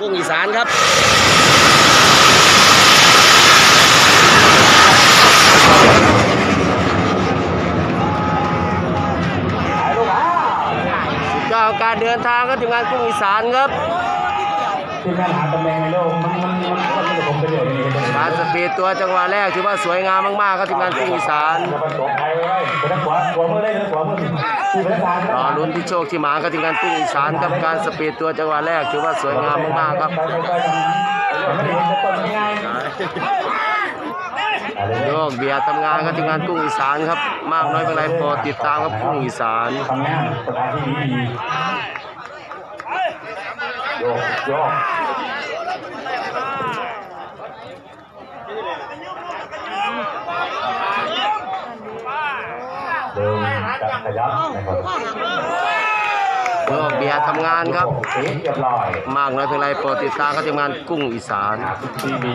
กุ้งอีสานครับจากการเดินทางก็ทีมงานกุ้งอีสานครับที่แม่หาตำแหน่งในโลกมันมันมันมันไม่ได้ผมไปเรื่อย นี่เป็นการสปีดตัวจังหวะแรกถือว่าสวยงามมากๆครับทีมงานกุ้งอีสานจะประสบภัยไว้เป็นนักขวาขวามือได้หรือขวามือที่เป็นทางรอลุ้นที่โชคที่หมาครับทีมงานกุ้งอีสานครับการสปีดตัวจังหวะแรกถือว่าสวยงามมากๆครับไปไปไปมันไม่ได้เห็นต้นง่ายอะไรโยเนี่ยกเบียร์ทำงานครับทีมงานกุ้งอีสานครับ มากน้อยเป็นไรโปรดติดตามครับกุ้งอีสานทำงานสถานที่ดีโยกโยก เดินจับขยับนะครับโยกเบียร์ทำงานครับโอเคเรียบร้อย มากน้อยเป็นไรโปรดติดตามครับทีมงานกุ้งอีสานทีวี